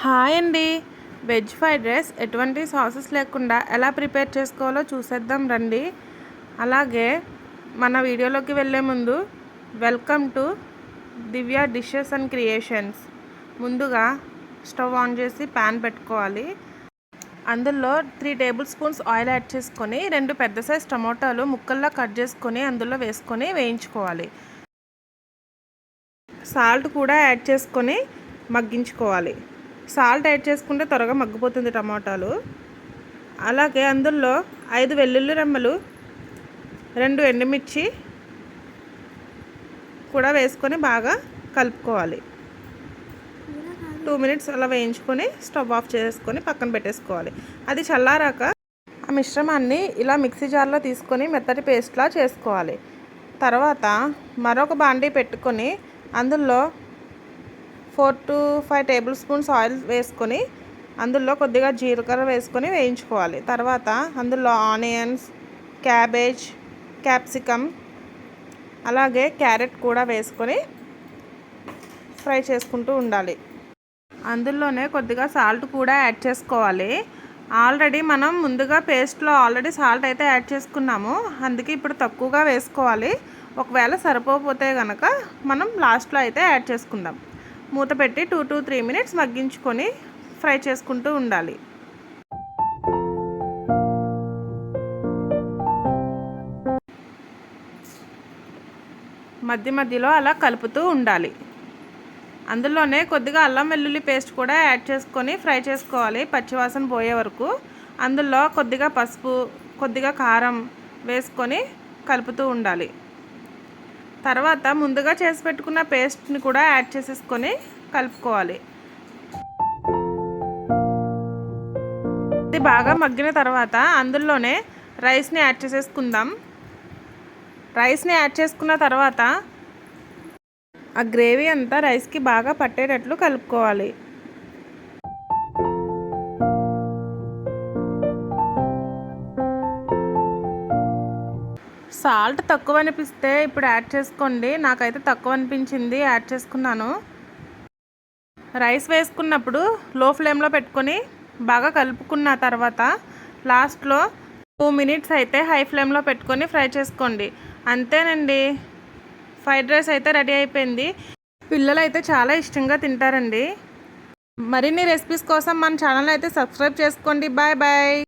Hi అండి. Veg fried rice ఎటువంటి sauces లేకుండా ఎలా ప్రిపేర్ చేసుకోవాలో చూసేద్దాం రండి. అలాగే మన వీడియోలోకి వెళ్ళే ముందు welcome to Divya dishes and creations. ముందుగా స్టవ్ ఆన్ చేసి ప్యాన్ పెట్టుకోవాలి. అందులో three table spoons oil add చేసుకొని రెండు పెద్ద సైజ్ టమోటాలు ముక్కల్లా కట్ చేసుకొని అందులో వేసుకొని వేయించుకోవాలి. సాల్ట్ కూడా యాడ్ చేసుకొని మగ్గించుకోవాలి. సాల్ట్ యాడ్ చేసుకుంటే త్వరగా మగ్గిపోతుంది టమాటాలు. అలాగే అందులో ఐదు వెల్లుల్లి రెమ్మలు రెండు ఎండుమిర్చి కూడా వేసుకొని బాగా కలుపుకోవాలి. టూ మినిట్స్ అలా వేయించుకొని స్టవ్ ఆఫ్ చేసుకొని పక్కన పెట్టేసుకోవాలి. అది చల్లారాక ఆ మిశ్రమాన్ని ఇలా మిక్సీ జార్లో తీసుకొని మెత్తటి పేస్ట్లా చేసుకోవాలి. తర్వాత మరొక బాండీ పెట్టుకొని అందులో four to five tablespoons oil వేసుకొని అందులో కొద్దిగా జీలకర్ర వేసుకొని వేయించుకోవాలి. తర్వాత అందులో ఆనియన్స్ క్యాబేజ్ క్యాప్సికమ్ అలాగే క్యారెట్ కూడా వేసుకొని ఫ్రై చేసుకుంటూ ఉండాలి. అందులోనే కొద్దిగా సాల్ట్ కూడా యాడ్ చేసుకోవాలి. ఆల్రెడీ మనం ముందుగా పేస్ట్లో ఆల్రెడీ సాల్ట్ అయితే యాడ్ చేసుకున్నాము. అందుకే ఇప్పుడు తక్కువగా వేసుకోవాలి. ఒకవేళ సరిపోతే కనుక మనం లాస్ట్లో అయితే యాడ్ చేసుకుందాం. మూత పెట్టి టూ టు త్రీ మినిట్స్ మగ్గించుకొని ఫ్రై చేసుకుంటూ ఉండాలి. మధ్య మధ్యలో అలా కలుపుతూ ఉండాలి. అందులోనే కొద్దిగా అల్లం వెల్లుల్లి పేస్ట్ కూడా యాడ్ చేసుకొని ఫ్రై చేసుకోవాలి. పచ్చివాసన పోయే వరకు అందులో కొద్దిగా పసుపు కొద్దిగా కారం వేసుకొని కలుపుతూ ఉండాలి. తర్వాత ముందుగా చేసి పెట్టుకున్న పేస్ట్ని కూడా యాడ్ చేసేసుకొని కలుపుకోవాలి. ఇది బాగా మగ్గిన తర్వాత అందులోనే రైస్ని యాడ్ చేసేసుకుందాం. రైస్ని యాడ్ చేసుకున్న తర్వాత ఆ గ్రేవీ అంతా రైస్కి బాగా పట్టేటట్లు కలుపుకోవాలి. సాల్ట్ తక్కువ అనిపిస్తే ఇప్పుడు యాడ్ చేసుకోండి. నాకైతే తక్కువ అనిపించింది యాడ్ చేసుకున్నాను. రైస్ వేసుకున్నప్పుడు లో ఫ్లేమ్లో పెట్టుకొని బాగా కలుపుకున్న తర్వాత లాస్ట్లో టూ మినిట్స్ అయితే హై ఫ్లేమ్లో పెట్టుకొని ఫ్రై చేసుకోండి. అంతేనండి. ఫ్రైడ్ రైస్ అయితే రెడీ అయిపోయింది. పిల్లలు అయితే చాలా ఇష్టంగా తింటారండి. మరిన్ని రెసిపీస్ కోసం మన ఛానల్ అయితే సబ్స్క్రైబ్ చేసుకోండి. Bye bye.